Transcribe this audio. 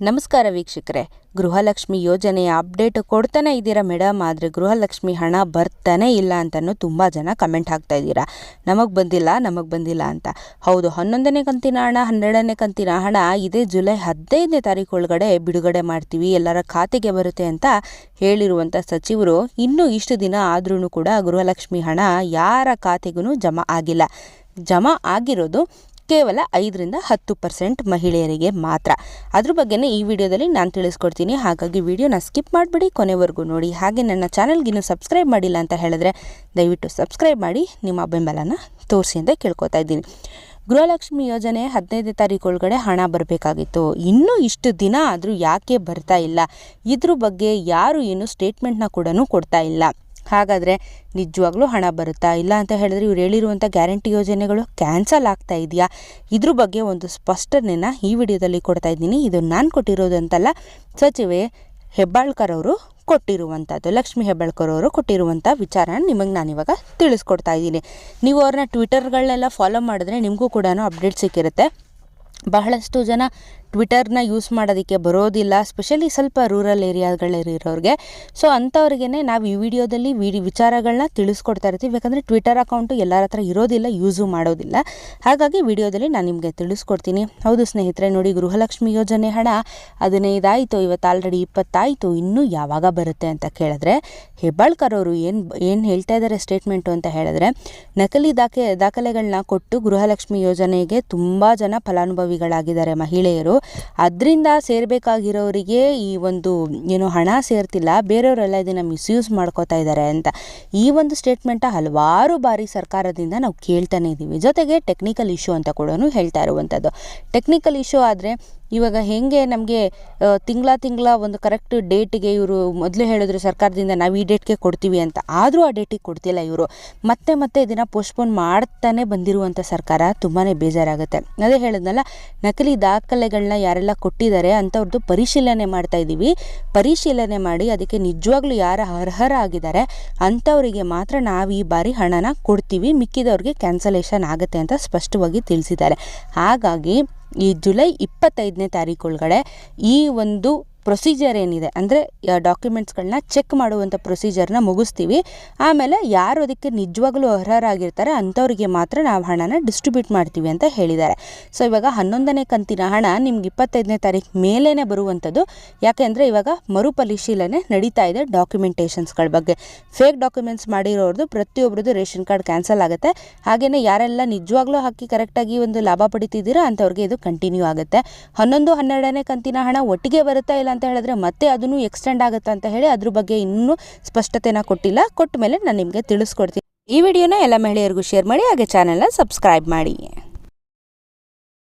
ನಮಸ್ಕಾರ ವೀಕ್ಷಕರೇ. ಗೃಹಲಕ್ಷ್ಮಿ ಯೋಜನೆಯ ಅಪ್ಡೇಟ್ ಕೊಡ್ತಾನೆ ಇದ್ದೀರಾ ಮೇಡಮ್? ಆದರೆ ಗೃಹಲಕ್ಷ್ಮಿ ಹಣ ಬರ್ತಾನೆ ಇಲ್ಲ ಅಂತಲೂ ತುಂಬ ಜನ ಕಮೆಂಟ್ ಹಾಕ್ತಾ ಇದ್ದೀರಾ. ನಮಗೆ ಬಂದಿಲ್ಲ ನಮಗೆ ಬಂದಿಲ್ಲ ಅಂತ. ಹೌದು, ಹನ್ನೊಂದನೇ ಕಂತಿನ ಹಣ, ಹನ್ನೆರಡನೇ ಕಂತಿನ ಹಣ, ಇದೇ ಜುಲೈ ಹದಿನೈದನೇ ತಾರೀಕು ಒಳಗಡೆ ಬಿಡುಗಡೆ ಮಾಡ್ತೀವಿ, ಎಲ್ಲರ ಖಾತೆಗೆ ಬರುತ್ತೆ ಅಂತ ಹೇಳಿರುವಂಥ ಸಚಿವರು ಇನ್ನೂ ಇಷ್ಟು ದಿನ ಆದ್ರೂ ಕೂಡ ಗೃಹಲಕ್ಷ್ಮಿ ಹಣ ಯಾರ ಖಾತೆಗೂ ಜಮಾ ಆಗಿಲ್ಲ. ಜಮಾ ಆಗಿರೋದು ಕೇವಲ ಐದರಿಂದ ಹತ್ತು ಪರ್ಸೆಂಟ್ ಮಹಿಳೆಯರಿಗೆ ಮಾತ್ರ. ಅದ್ರ ಬಗ್ಗೆನೇ ಈ ವಿಡಿಯೋದಲ್ಲಿ ನಾನು ತಿಳಿಸ್ಕೊಡ್ತೀನಿ. ಹಾಗಾಗಿ ವಿಡಿಯೋನ ಸ್ಕಿಪ್ ಮಾಡಿಬಿಡಿ. ಕೊನೆವರೆಗೂ ನೋಡಿ. ಹಾಗೆ ನನ್ನ ಚಾನಲ್ಗೆ ಇನ್ನೂ ಸಬ್ಸ್ಕ್ರೈಬ್ ಮಾಡಿಲ್ಲ ಅಂತ ಹೇಳಿದ್ರೆ ದಯವಿಟ್ಟು ಸಬ್ಸ್ಕ್ರೈಬ್ ಮಾಡಿ. ನಿಮ್ಮ ಬೆಂಬಲನ ತೋರಿಸಿ ಅಂತ ಕೇಳ್ಕೊತಾ ಇದ್ದೀನಿ. ಗೃಹಲಕ್ಷ್ಮಿ ಯೋಜನೆ ಹದಿನೈದನೇ ತಾರೀಕು ಒಳಗಡೆ ಹಣ ಬರಬೇಕಾಗಿತ್ತು. ಇನ್ನೂ ಇಷ್ಟು ದಿನ ಆದರೂ ಯಾಕೆ ಬರ್ತಾ ಇಲ್ಲ? ಇದ್ರ ಬಗ್ಗೆ ಯಾರು ಏನು ಸ್ಟೇಟ್ಮೆಂಟ್ನ ಕೂಡ ಕೊಡ್ತಾ ಇಲ್ಲ. ಹಾಗಾದರೆ ನಿಜವಾಗ್ಲೂ ಹಣ ಬರುತ್ತಾ? ಇಲ್ಲ ಅಂತ ಹೇಳಿದ್ರೆ ಇವ್ರು ಹೇಳಿರುವಂಥ ಗ್ಯಾರಂಟಿ ಯೋಜನೆಗಳು ಕ್ಯಾನ್ಸಲ್ ಆಗ್ತಾ ಇದೆಯಾ? ಇದ್ರ ಬಗ್ಗೆ ಒಂದು ಸ್ಪಷ್ಟನೇನ ಈ ವಿಡಿಯೋದಲ್ಲಿ ಕೊಡ್ತಾ ಇದ್ದೀನಿ. ಇದು ನಾನು ಕೊಟ್ಟಿರೋದಂತಲ್ಲ, ಸಚಿವೆ ಹೆಬ್ಬಾಳ್ಕರ್ ಅವರು ಕೊಟ್ಟಿರುವಂಥದ್ದು. ಲಕ್ಷ್ಮಿ ಹೆಬ್ಬಾಳ್ಕರ್ ಅವರು ಕೊಟ್ಟಿರುವಂಥ ವಿಚಾರನ ನಿಮಗೆ ನಾನಿವಾಗ ತಿಳಿಸ್ಕೊಡ್ತಾ ಇದ್ದೀನಿ. ನೀವು ಅವ್ರನ್ನ ಟ್ವಿಟರ್ಗಳನ್ನೆಲ್ಲ ಫಾಲೋ ಮಾಡಿದ್ರೆ ನಿಮಗೂ ಕೂಡ ಅಪ್ಡೇಟ್ ಸಿಕ್ಕಿರುತ್ತೆ. ಬಹಳಷ್ಟು ಜನ ಟ್ವಿಟರ್ನ ಯೂಸ್ ಮಾಡೋದಕ್ಕೆ ಬರೋದಿಲ್ಲ ಸ್ಪೆಷಲಿ ಸ್ವಲ್ಪ ರೂರಲ್ ಏರಿಯಾಗಳಲ್ಲಿರೋರಿಗೆ ಸೊ ಅಂಥವ್ರಿಗೆ ನಾವು ಈ ವಿಡಿಯೋದಲ್ಲಿ ವಿಡಿ ವಿಚಾರಗಳನ್ನ ತಿಳಿಸ್ಕೊಡ್ತಾ ಇರ್ತೀವಿ. ಯಾಕಂದರೆ ಟ್ವಿಟರ್ ಅಕೌಂಟು ಎಲ್ಲರ ಹತ್ರ ಇರೋದಿಲ್ಲ ಯೂಸು ಮಾಡೋದಿಲ್ಲ. ಹಾಗಾಗಿ ವಿಡಿಯೋದಲ್ಲಿ ನಾನು ನಿಮಗೆ ತಿಳಿಸ್ಕೊಡ್ತೀನಿ. ಹೌದು ಸ್ನೇಹಿತರೆ, ನೋಡಿ ಗೃಹಲಕ್ಷ್ಮಿ ಯೋಜನೆ ಹಣ ಹದಿನೈದಾಯಿತು, ಇವತ್ತು ಆಲ್ರೆಡಿ ಇಪ್ಪತ್ತಾಯಿತು, ಇನ್ನೂ ಯಾವಾಗ ಬರುತ್ತೆ ಅಂತ ಕೇಳಿದ್ರೆ, ಹೆಬ್ಬಾಳ್ಕರ್ ಅವರು ಏನು ಏನು ಹೇಳ್ತಾ ಇದ್ದಾರೆ ಸ್ಟೇಟ್ಮೆಂಟು ಅಂತ ಹೇಳಿದ್ರೆ, ನಕಲಿ ದಾಖಲೆ ದಾಖಲೆಗಳನ್ನ ಕೊಟ್ಟು ಗೃಹಲಕ್ಷ್ಮಿ ಯೋಜನೆಗೆ ತುಂಬ ಜನ ಫಲಾನುಭವಿಗಳಾಗಿದ್ದಾರೆ ಮಹಿಳೆಯರು. ಅದರಿಂದ ಸೇರಬೇಕಾಗಿರೋರಿಗೆ ಈ ಒಂದು, ಏನು ಹಣ ಸೇರ್ತಿಲ್ಲ, ಬೇರೆಯವರೆಲ್ಲ ಇದನ್ನು ಮಿಸ್ಯೂಸ್ ಮಾಡ್ಕೋತಾ ಇದ್ದಾರೆ ಅಂತ. ಈ ಒಂದು ಸ್ಟೇಟ್ಮೆಂಟ ಹಲವಾರು ಬಾರಿ ಸರ್ಕಾರದಿಂದ ನಾವು ಕೇಳ್ತಾನೆ ಇದ್ದೀವಿ ಜೊತೆಗೆ ಟೆಕ್ನಿಕಲ್ ಇಶ್ಯೂ ಅಂತ ಕೂಡ ಹೇಳ್ತಾ ಇರುವಂಥದ್ದು ಟೆಕ್ನಿಕಲ್ ಇಶ್ಯೂ ಆದರೆ ಇವಾಗ ಹೇಗೆ ನಮಗೆ ತಿಂಗಳ ತಿಂಗಳ ಒಂದು ಕರೆಕ್ಟ್ ಡೇಟಿಗೆ ಇವರು ಮೊದಲು ಹೇಳಿದ್ರು ಸರ್ಕಾರದಿಂದ ನಾವು ಈ ಡೇಟ್ಗೆ ಕೊಡ್ತೀವಿ ಅಂತ. ಆದರೂ ಆ ಡೇಟಿಗೆ ಕೊಡ್ತಿಲ್ಲ ಇವರು. ಮತ್ತೆ ಮತ್ತೆ ಇದನ್ನು ಪೋಸ್ಟ್ಪೋನ್ ಮಾಡ್ತಾನೆ ಬಂದಿರುವಂಥ ಸರ್ಕಾರ ತುಂಬಾ ಬೇಜಾರಾಗುತ್ತೆ. ಅದೇ ಹೇಳಿದ್ನಲ್ಲ, ನಕಲಿ ದಾಖಲೆಗಳನ್ನ ಯಾರೆಲ್ಲ ಕೊಟ್ಟಿದ್ದಾರೆ ಅಂಥವ್ರದ್ದು ಪರಿಶೀಲನೆ ಮಾಡ್ತಾ ಇದ್ದೀವಿ ಪರಿಶೀಲನೆ ಮಾಡಿ ಅದಕ್ಕೆ ನಿಜವಾಗ್ಲೂ ಯಾರು ಅರ್ಹರಾಗಿದ್ದಾರೆ ಅಂಥವರಿಗೆ ಮಾತ್ರ ನಾವು ಈ ಬಾರಿ ಹಣನ ಕೊಡ್ತೀವಿ. ಮಿಕ್ಕಿದವ್ರಿಗೆ ಕ್ಯಾನ್ಸಲೇಷನ್ ಆಗುತ್ತೆ ಅಂತ ಸ್ಪಷ್ಟವಾಗಿ ತಿಳಿಸಿದ್ದಾರೆ. ಹಾಗಾಗಿ ಈ ಜುಲೈ ಇಪ್ಪತ್ತೈದನೇ ತಾರೀಕು ಒಳಗಡೆ ಈ ಒಂದು ಪ್ರೊಸೀಜರ್ ಏನಿದೆ? ಅಂದರೆ ಡಾಕ್ಯುಮೆಂಟ್ಸ್ಗಳನ್ನ ಚೆಕ್ ಮಾಡುವಂಥ ಪ್ರೊಸೀಜರ್ನ ಮುಗಿಸ್ತೀವಿ. ಆಮೇಲೆ ಯಾರು ಅದಕ್ಕೆ ನಿಜವಾಗ್ಲೂ ಅರ್ಹರಾಗಿರ್ತಾರೆ, ಅಂಥವ್ರಿಗೆ ಮಾತ್ರ ನಾವು ಹಣನ ಡಿಸ್ಟ್ರಿಬ್ಯೂಟ್ ಮಾಡ್ತೀವಿ ಅಂತ ಹೇಳಿದ್ದಾರೆ. ಸೊ ಇವಾಗ ಹನ್ನೊಂದನೇ ಕಂತಿನ ಹಣ ನಿಮ್ಗೆ ಇಪ್ಪತ್ತೈದನೇ ತಾರೀಕು ಮೇಲೇ ಬರುವಂಥದ್ದು. ಯಾಕೆಂದರೆ ಇವಾಗ ಮರುಪರಿಶೀಲನೆ ನಡೀತಾ ಇದೆ ಡಾಕ್ಯುಮೆಂಟೇಷನ್ಸ್ಗಳ ಬಗ್ಗೆ. ಫೇಕ್ ಡಾಕ್ಯುಮೆಂಟ್ಸ್ ಮಾಡಿರೋರ್ದು ಪ್ರತಿಯೊಬ್ಬರದ್ದು ರೇಷನ್ ಕಾರ್ಡ್ ಕ್ಯಾನ್ಸಲ್ ಆಗುತ್ತೆ. ಹಾಗೆಯೇ ಯಾರೆಲ್ಲ ನಿಜವಾಗ್ಲೂ ಹಾಕಿ ಕರೆಕ್ಟಾಗಿ ಒಂದು ಲಾಭ ಪಡಿತಿದ್ದೀರಾ, ಅಂಥವ್ರಿಗೆ ಇದು ಕಂಟಿನ್ಯೂ ಆಗುತ್ತೆ. ಹನ್ನೊಂದು, ಹನ್ನೆರಡನೇ ಕಂತಿನ ಹಣ ಒಟ್ಟಿಗೆ ಬರುತ್ತಾ ಇಲ್ಲ ಅಂತ ಹೇಳಿದ್ರೆ ಮತ್ತೆ ಅದನ್ನು ಎಕ್ಸ್ಟೆಂಡ್ ಆಗುತ್ತೆ ಅಂತ ಹೇಳಿ ಅದ್ರ ಬಗ್ಗೆ ಇನ್ನೂ ಸ್ಪಷ್ಟತೆನ ಕೊಟ್ಟಿಲ್ಲ. ಕೊಟ್ಟ ಮೇಲೆ ನಾನು ನಿಮಗೆ ತಿಳಿಸ್ಕೊಡ್ತೀನಿ. ಈ ವಿಡಿಯೋನ ಎಲ್ಲ ಮಹಿಳೆಯರಿಗೂ ಶೇರ್ ಮಾಡಿ, ಹಾಗೆ ಚಾನೆಲ್ನ ಸಬ್ಸ್ಕ್ರೈಬ್ ಮಾಡಿ.